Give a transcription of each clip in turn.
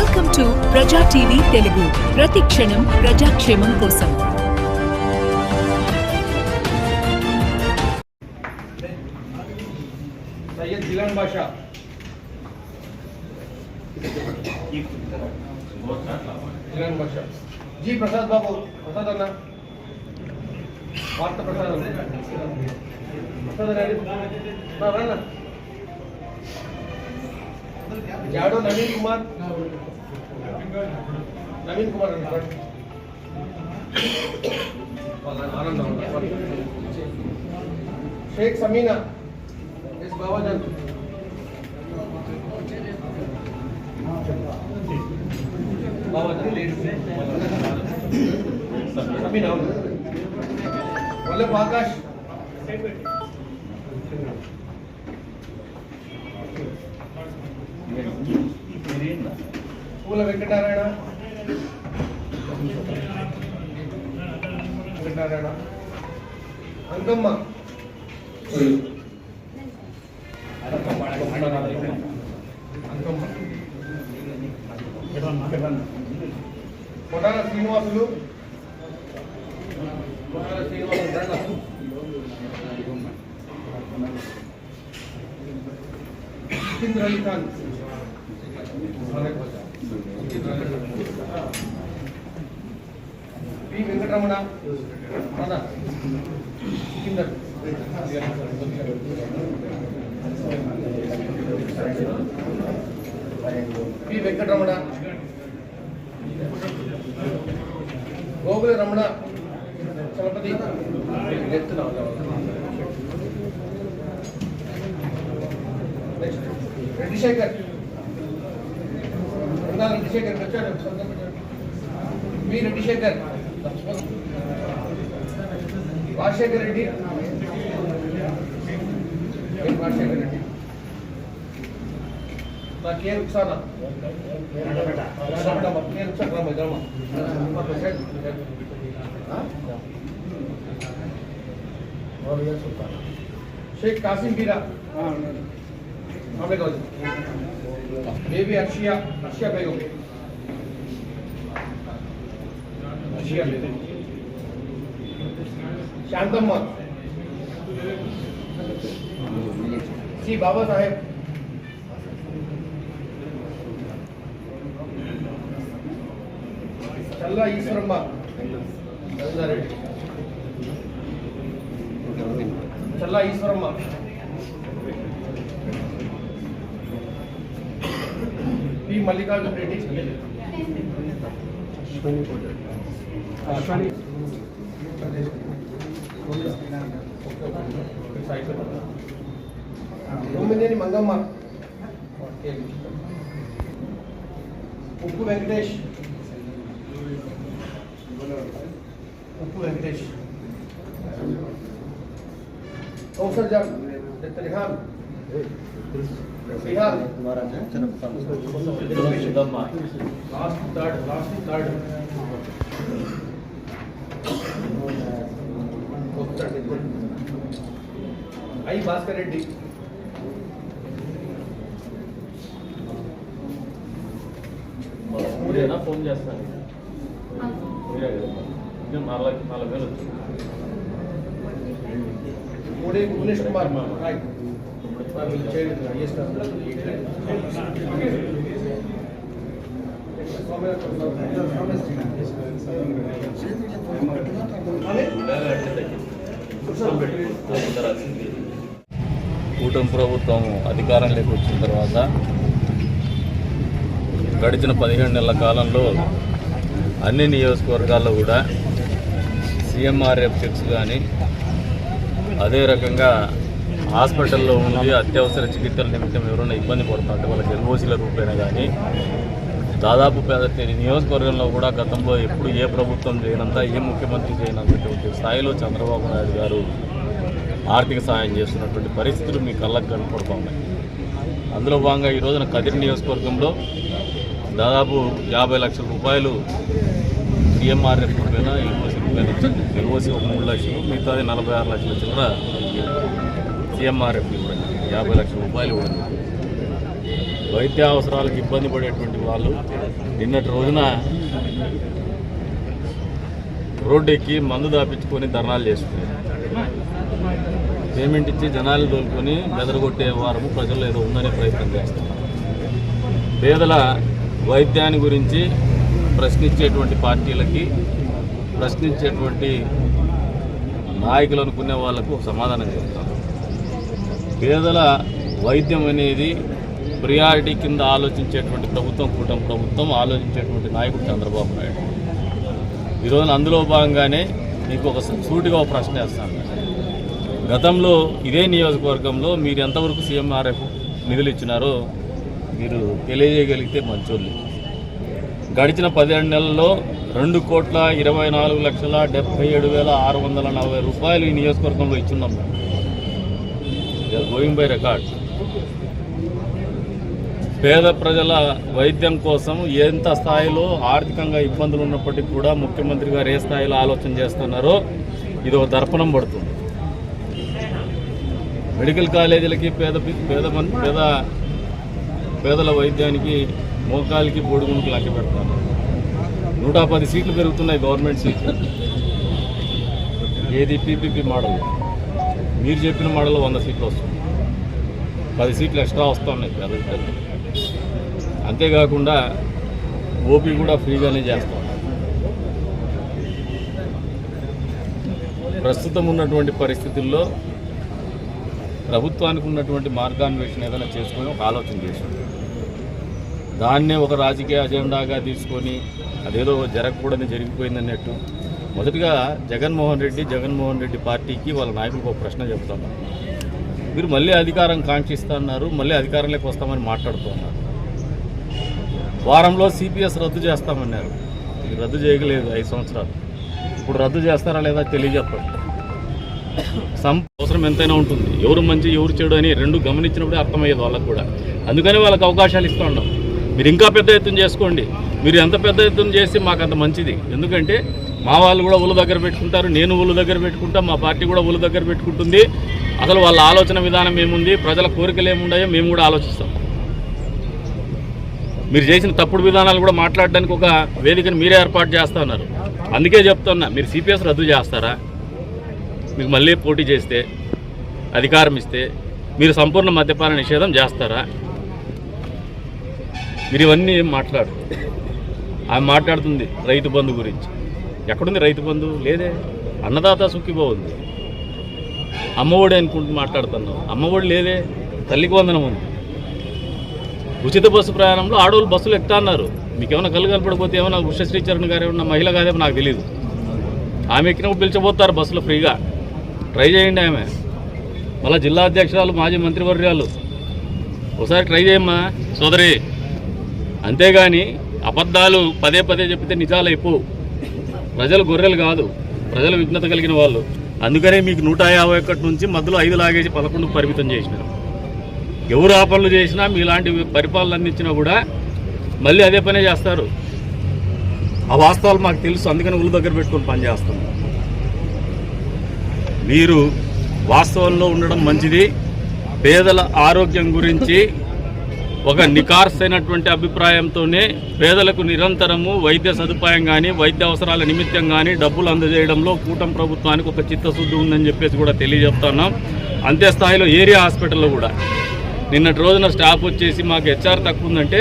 Welcome to Praja TV Telugu. ప్రతి క్షణం ప్రజాక్షేమం కోసం. సయ్యద్ జిలాన్ బాషా. జిలాన్ జీ ప్రసాద్ బాబు ప్రసాద్ అన్న. వార్త ప్రసాద్. ప్రసాద్ అన్న. रा, रा ना. जाडो नवीन कुमार नवीन कुमार अण्णा, रा. आनंद Sheikh Samina S Babajan Babajan Poola Venkatarayana. Venkatarayana. Ankamma Ankamma Kotala Srinivasulu. Kotala Srinivasulu Jitendra Ali Khan P Venkataramana. Radha. Sikindar P Venkataramana. Gogula Ramana Chalapathi next next Reddisekhar వచ్చాడు మీ రెడ్డిశేఖర్. రాజశేఖర్ రెడ్డి రాజశేఖర్ రెడ్డి నా కే రుక్సానా కే రుక్సాన్ గ్రామ గ్రామ షేక్ కాసిం బీరా ఆమె కాదు బేబీ అక్షయ అక్షయ బేగం शांत मत। सी बाबा साहेब। चल ईश्वर चल ईश्वर Mallikarjun Reddy డొమినేని Mangamma Uppu Venkatesh Uppu Venkatesh Kausar Jan Rihan Rihan last third last third I Bhaskar Reddy. మీరేనా ఫోన్ చేస్తాను మీరే కదా. నాలుగు నాలుగు వేలు వచ్చింది మూడే మునేష్ కుమార్. రైట్ చేయండి. ఐఎస్ఆర్ కూటమి ప్రభుత్వం అధికారంలోకి వచ్చిన తర్వాత గడిచిన పదిహేడు నెలల కాలంలో అన్ని నియోజకవర్గాల్లో కూడా సిఎంఆర్ఎఫ్ చెక్స్ కానీ అదే రకంగా హాస్పిటల్లో ఉండి అత్యవసర చికిత్సల నిమిత్తం ఎవరైనా ఇబ్బంది పడుతుంటే వాళ్ళకి ఎల్ఓసీల రూపేనా కానీ దాదాపు పెద్ద నియోజకవర్గంలో కూడా గతంలో ఎప్పుడు ఏ ప్రభుత్వం చేయనంత ఏ ముఖ్యమంత్రి చేయనంతటువంటి స్థాయిలో చంద్రబాబు నాయుడు గారు ఆర్థిక సహాయం చేస్తున్నటువంటి పరిస్థితులు మీ కళ్ళకు కనపడుతూ ఉన్నాయి అందులో భాగంగా ఈ రోజున కదిరి నియోజకవర్గంలో దాదాపు యాభై లక్షల రూపాయలు సిఎంఆర్ఎఫ్ రూపాయన ఎల్ఓసి రూపాయలు ఇచ్చింది ఎల్ఓసి ఒక మూడు లక్షలు మిగతాది నలభై ఆరు లక్షల చిల్లర సిఎంఆర్ఎఫ్ ఇవ్వడం యాభై లక్షల రూపాయలు ఇవ్వడం వైద్య అవసరాలకు ఇబ్బంది పడేటువంటి వాళ్ళు నిన్నటి రోజున రోడ్డు ఎక్కి మందు దాపించుకొని ధర్నాలు చేస్తున్నారు. పేమెంట్ ఇచ్చి జనాలు దోలుకొని బెదరగొట్టే వారము ప్రజల్లో ఏదో ఉందనే ప్రయత్నం చేస్తున్నారు. పేదల వైద్యాన్ని గురించి ప్రశ్నించేటువంటి పార్టీలకి ప్రశ్నించేటువంటి నాయకులు అనుకునే వాళ్ళకు సమాధానం చెప్తాను. పేదల వైద్యం అనేది ప్రియారిటీ కింద ఆలోచించేటువంటి ప్రభుత్వం కూటమి ప్రభుత్వం ఆలోచించేటువంటి నాయకుడు చంద్రబాబు నాయుడు. ఈరోజు అందులో భాగంగానే మీకు ఒక సూటిగా ఒక ప్రశ్న వేస్తాను. గతంలో ఇదే నియోజకవర్గంలో మీరు ఎంతవరకు సీఎంఆర్ఎఫ్ నిధులు ఇచ్చినారో మీరు తెలియజేయగలిగితే మంచోళ్ళు. గడిచిన పదిహేడు నెలల్లో రెండు కోట్ల ఇరవై నాలుగు లక్షల డెబ్బై ఏడు వేల ఆరు వందల నలభై రూపాయలు ఈ నియోజకవర్గంలో ఇచ్చున్నాం. గోయింగ్ బై రికార్డ్ పేద ప్రజల వైద్యం కోసం ఎంత స్థాయిలో ఆర్థికంగా ఇబ్బందులు ఉన్నప్పటికీ కూడా ముఖ్యమంత్రి గారు ఏ స్థాయిలో ఆలోచన చేస్తున్నారో ఇది ఒక దర్పణం పడుతుంది. మెడికల్ కాలేజీలకి పేద పేద పేద పేదల వైద్యానికి మోకాలికి బొడుగునికి లెక్క పెడతాను నూట పది సీట్లు పెరుగుతున్నాయి గవర్నమెంట్ సీట్లు. ఏది పీపీపీ మోడల్? మీరు చెప్పిన మోడల్ వంద సీట్లు వస్తుంది పది సీట్లు ఎక్స్ట్రా వస్తున్నాయి పేద అంతేకాకుండా ఓపీ కూడా ఫ్రీగానే చేస్తాం. ప్రస్తుతం ఉన్నటువంటి పరిస్థితుల్లో ప్రభుత్వానికి ఉన్నటువంటి మార్గాన్వేషణ ఏదైనా చేసుకొని ఒక ఆలోచన చేశాం. దాన్నే ఒక రాజకీయ అజెండాగా తీసుకొని అదేదో జరగకూడని జరిగిపోయిందన్నట్టు. మొదటిగా జగన్మోహన్ రెడ్డి జగన్మోహన్ రెడ్డి పార్టీకి వాళ్ళ నాయకులకు ఒక ప్రశ్న చెప్తున్నారు మీరు మళ్ళీ అధికారం కాంక్షిస్తున్నారు మళ్ళీ అధికారంలోకి వస్తామని మాట్లాడుతున్నారు వారంలో సిపిఎస్ రద్దు చేస్తామన్నారు. మీరు రద్దు చేయగలేదు ఐదు సంవత్సరాలు. ఇప్పుడు రద్దు చేస్తారా లేదా తెలియజెప్పండి. సం అవసరం ఎంతైనా ఉంటుంది. ఎవరు మంచి ఎవరు చెడు అని రెండు గమనించినప్పుడే అర్థమయ్యేది వాళ్ళకు కూడా. అందుకని వాళ్ళకి అవకాశాలు ఇస్తూ ఉన్నాం. మీరు ఇంకా పెద్ద ఎత్తున చేసుకోండి. మీరు ఎంత పెద్ద ఎత్తున చేసి మాకు అంత మంచిది. ఎందుకంటే మా వాళ్ళు కూడా ఊళ్ళ దగ్గర పెట్టుకుంటారు నేను ఊళ్ళ దగ్గర పెట్టుకుంటా మా పార్టీ కూడా ఊళ్ళ దగ్గర పెట్టుకుంటుంది. అసలు వాళ్ళ ఆలోచన విధానం ఏముంది ప్రజల కోరికలు ఏమున్నాయో మేము కూడా ఆలోచిస్తాం. మీరు చేసిన తప్పుడు విధానాలు కూడా మాట్లాడడానికి ఒక వేదికను మీరే ఏర్పాటు చేస్తా ఉన్నారు. అందుకే చెప్తున్నా మీరు సిపిఎస్ రద్దు చేస్తారా? మీకు మళ్ళీ పోటీ చేస్తే అధికారం ఇస్తే మీరు సంపూర్ణ మద్యపాన నిషేధం చేస్తారా? మీరు ఇవన్నీ ఏం మాట్లాడు. ఆమె మాట్లాడుతుంది రైతు బంధు గురించి. ఎక్కడుంది రైతు బంధు? లేదే. అన్నదాత సుఖిబో అమ్మఒడి అనుకుంటూ మాట్లాడుతున్నాం అమ్మఒడి లేదే. తల్లికి వందనం ఉంది. ఉచిత బస్సు ప్రయాణంలో ఆడవాళ్ళు బస్సులు ఎక్కుతా అన్నారు మీకు ఏమైనా కళ్ళు కనపడకపోతే ఏమైనా ఉషశ్రీ చరణ్ గారు ఏమన్నా మహిళ కాదేమో నాకు తెలియదు ఆమె ఎక్కినప్పుడు పిలిచిపోతారు బస్సులో ఫ్రీగా. ట్రై చేయండి ఆమె. మళ్ళీ జిల్లా అధ్యక్షురాలు మాజీ మంత్రివర్యాలు ఒకసారి ట్రై చేయమ్మా. సోదరి అంతేగాని అబద్ధాలు పదే పదే చెప్తే నిజాలు అయిపో ప్రజలు గొర్రెలు కాదు. ప్రజలు విఘ్నత కలిగిన వాళ్ళు. అందుకనే మీకు నూట యాభై ఒకటి నుంచి మధ్యలో ఐదు లాగేసి పదకొండు పరిమితం చేసినారు. ఎవరు ఆ పనులు చేసినా మీలాంటి పరిపాలన అందించినా కూడా మళ్ళీ అదే పనే చేస్తారు. ఆ వాస్తవాలు మాకు తెలుసు అందుకని ఊళ్ళ దగ్గర పెట్టుకొని పని చేస్తాం. మీరు వాస్తవంలో ఉండడం మంచిది. పేదల ఆరోగ్యం గురించి ఒక నికార్సైనటువంటి అభిప్రాయంతోనే పేదలకు నిరంతరము వైద్య సదుపాయం కానీ వైద్య అవసరాల నిమిత్తం కానీ డబ్బులు అందజేయడంలో కూటమి ప్రభుత్వానికి ఒక చిత్తశుద్ధి ఉందని చెప్పేసి కూడా తెలియజెప్తున్నాం అంతే స్థాయిలో ఏరియా హాస్పిటల్లో కూడా. నిన్నటి రోజున స్టాఫ్ వచ్చేసి మాకు హెచ్ఆర్ తక్కువ ఉందంటే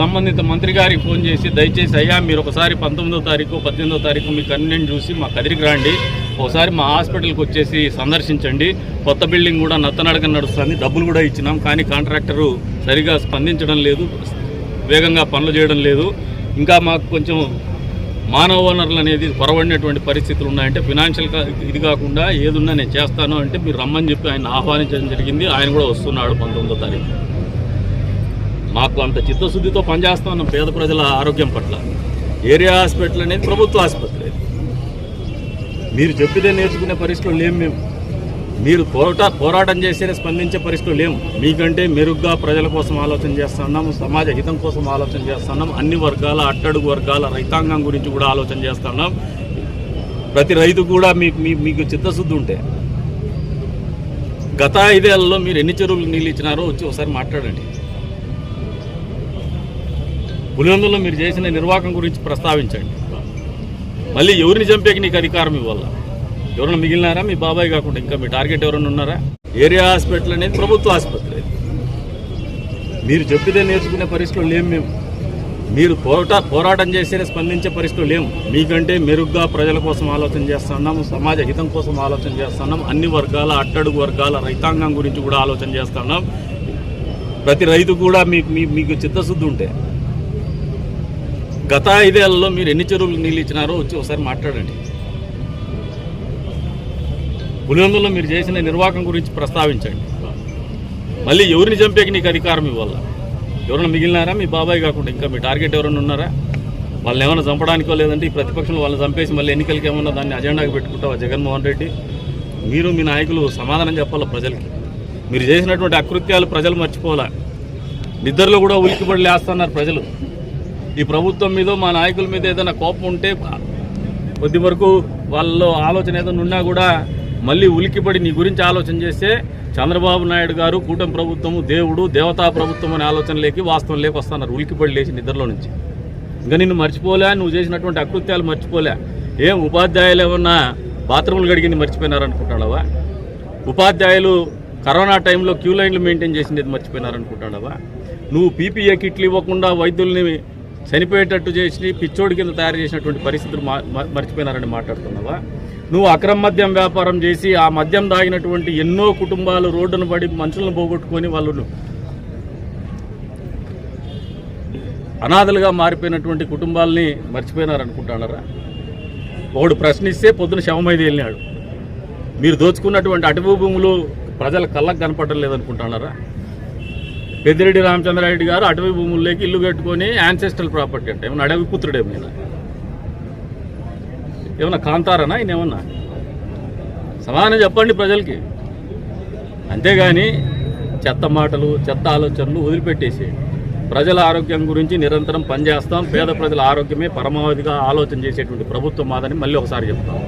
సంబంధిత మంత్రి గారికి ఫోన్ చేసి దయచేసి అయ్యా మీరు ఒకసారి పంతొమ్మిదో తారీఖు పద్దెనిమిదో తారీఖు మీ కన్వీనెంట్ చూసి మా కదిరికి రండి. ఒకసారి మా హాస్పిటల్కి వచ్చేసి సందర్శించండి. కొత్త బిల్డింగ్ కూడా నత్తనడక నడుస్తుంది. డబ్బులు కూడా ఇచ్చినాం కానీ కాంట్రాక్టరు సరిగా స్పందించడం లేదు. వేగంగా పనులు చేయడం లేదు. ఇంకా మాకు కొంచెం మానవ వనరులు అనేది కొరవడినటువంటి పరిస్థితులు ఉన్నాయంటే ఫినాన్షియల్ ఇది కాకుండా ఏదున్నా నేను చేస్తాను అంటే మీరు రమ్మని చెప్పి ఆయన ఆహ్వానించడం జరిగింది. ఆయన కూడా వస్తున్నాడు పంతొమ్మిదో తారీఖు. మాకు అంత చిత్తశుద్ధితో పనిచేస్తా ఉన్నాం పేద ప్రజల ఆరోగ్యం పట్ల. ఏరియా హాస్పిటల్ అనేది ప్రభుత్వ ఆసుపత్రి. మీరు చెప్పితే నేర్చుకునే పరిస్థితులు లేము మేము మీరు పోరాట పోరాటం చేసే స్పందించే పరిస్థితులు లేము మీకంటే మెరుగ్గా ప్రజల కోసం ఆలోచన చేస్తున్నాం సమాజ హితం కోసం ఆలోచన చేస్తున్నాం అన్ని వర్గాల అట్టడుగు వర్గాల రైతాంగం గురించి కూడా ఆలోచన చేస్తున్నాం. ప్రతి రైతు కూడా మీకు మీ- మీకు చిత్తశుద్ధి ఉంటే. గత ఐదేళ్ళలో మీరు ఎన్ని చెరువులు నీళ్ళు ఇచ్చినారో వచ్చి ఒకసారి మాట్లాడండి. పులివెందులో మీరు చేసిన నిర్వాహకం గురించి ప్రస్తావించండి. మళ్ళీ ఎవరిని చంపేకి నీకు అధికారం ఇవ్వాలా? ఎవరైనా మిగిలినారా? మీ బాబాయ్ కాకుండా ఇంకా మీ టార్గెట్ ఎవరైనా ఉన్నారా? ఏరియా హాస్పిటల్ అనేది ప్రభుత్వ ఆసుపత్రి. మీరు చెప్పితే నేర్చుకునే పరిస్థితులు లేము మేము. మీరు పోరాట పోరాటం చేస్తేనే స్పందించే పరిస్థితులు లేము మీకంటే మెరుగ్గా ప్రజల కోసం ఆలోచన చేస్తున్నాం సమాజ హితం కోసం ఆలోచన చేస్తున్నాం అన్ని వర్గాల అట్టడుగు వర్గాల రైతాంగం గురించి కూడా ఆలోచన చేస్తున్నాం ప్రతి రైతు కూడా మీకు మీ- మీకు చిత్తశుద్ధి ఉంటే. గత ఐదేళ్ళలో మీరు ఎన్ని చెరువులు నీళ్ళు ఇచ్చినారో వచ్చి ఒకసారి మాట్లాడండి. పులివెందులో మీరు చేసిన నిర్వాహకం గురించి ప్రస్తావించండి. మళ్ళీ ఎవరిని చంపేకి నీకు అధికారం ఇవ్వాల? ఎవరైనా మిగిలినారా? మీ బాబాయ్ కాకుండా ఇంకా మీ టార్గెట్ ఎవరైనా ఉన్నారా? వాళ్ళని ఏమైనా చంపడానికో లేదంటే ఈ ప్రతిపక్షంలో వాళ్ళని చంపేసి మళ్ళీ ఎన్నికలకి ఏమన్నా దాన్ని అజెండాకి పెట్టుకుంటావా జగన్మోహన్ రెడ్డి? మీరు మీ నాయకులు సమాధానం చెప్పాలా ప్రజలకి? మీరు చేసినటువంటి అకృత్యాలు ప్రజలు మర్చిపోవాలా? నిద్రలో కూడా ఉలికిపడి లేస్తున్నారు ప్రజలు. ఈ ప్రభుత్వం మీద మా నాయకుల మీద ఏదైనా కోపం ఉంటే కొద్ది వరకు వాళ్ళలో ఆలోచన ఏదైనా ఉన్నా కూడా మళ్ళీ ఉలికిపడి నీ గురించి ఆలోచన చేస్తే చంద్రబాబు నాయుడు గారు కూటమి ప్రభుత్వము దేవుడు దేవతా ప్రభుత్వం అనే ఆలోచనలోకి వాస్తవం లేక వస్తున్నారు. ఉలికిపడి లేచి నిద్రలో నుంచి. ఇంకా నిన్ను మర్చిపోలే నువ్వు చేసినటువంటి అకృత్యాలు మర్చిపోలే. ఏం ఉపాధ్యాయులు ఏమన్నా బాత్రూములు గడిగింది మర్చిపోయినారనుకుంటాడవా ఉపాధ్యాయులు కరోనా టైంలో క్యూ లైన్లు మెయింటైన్ చేసింది మర్చిపోయినారనుకుంటాడవా నువ్వు పీపీఏ కిట్లు ఇవ్వకుండా వైద్యుల్ని చనిపోయేటట్టు చేసి పిచ్చోడి కింద తయారు చేసినటువంటి పరిస్థితులు మ- మర్చిపోయినారని మాట్లాడుతున్నావా? నువ్వు అక్రమ మద్యం వ్యాపారం చేసి ఆ మద్యం తాగినటువంటి ఎన్నో కుటుంబాలు రోడ్డును పడి మనుషులను పోగొట్టుకొని వాళ్ళు అనాథలుగా మారిపోయినటువంటి కుటుంబాలని మర్చిపోయినారనుకుంటున్నారా? ఒకడు ప్రశ్నిస్తే పొద్దున శవమైది వెళ్ళినాడు. మీరు దోచుకున్నటువంటి అటవీ భూములు ప్రజల కళ్ళకు కనపడడం లేదనుకుంటున్నారా? పెద్దిరెడ్డి రామచంద్రారెడ్డి గారు అటవీ భూముల్లోకి ఇల్లు కట్టుకొని యాన్సెస్ట్రల్ ప్రాపర్టీ అంటే. ఏమన్నా అడవి పుత్రుడేమైనా ఏమన్నా కాంతారనా ఆయన ఏమన్నా సమాధానం చెప్పండి ప్రజలకి. అంతేగాని చెత్త మాటలు చెత్త ఆలోచనలు వదిలిపెట్టేసి ప్రజల ఆరోగ్యం గురించి నిరంతరం పనిచేస్తాం. పేద ప్రజల ఆరోగ్యమే పరమావధిగా ఆలోచన చేసేటువంటి ప్రభుత్వం మాదని మళ్ళీ ఒకసారి చెప్తాం.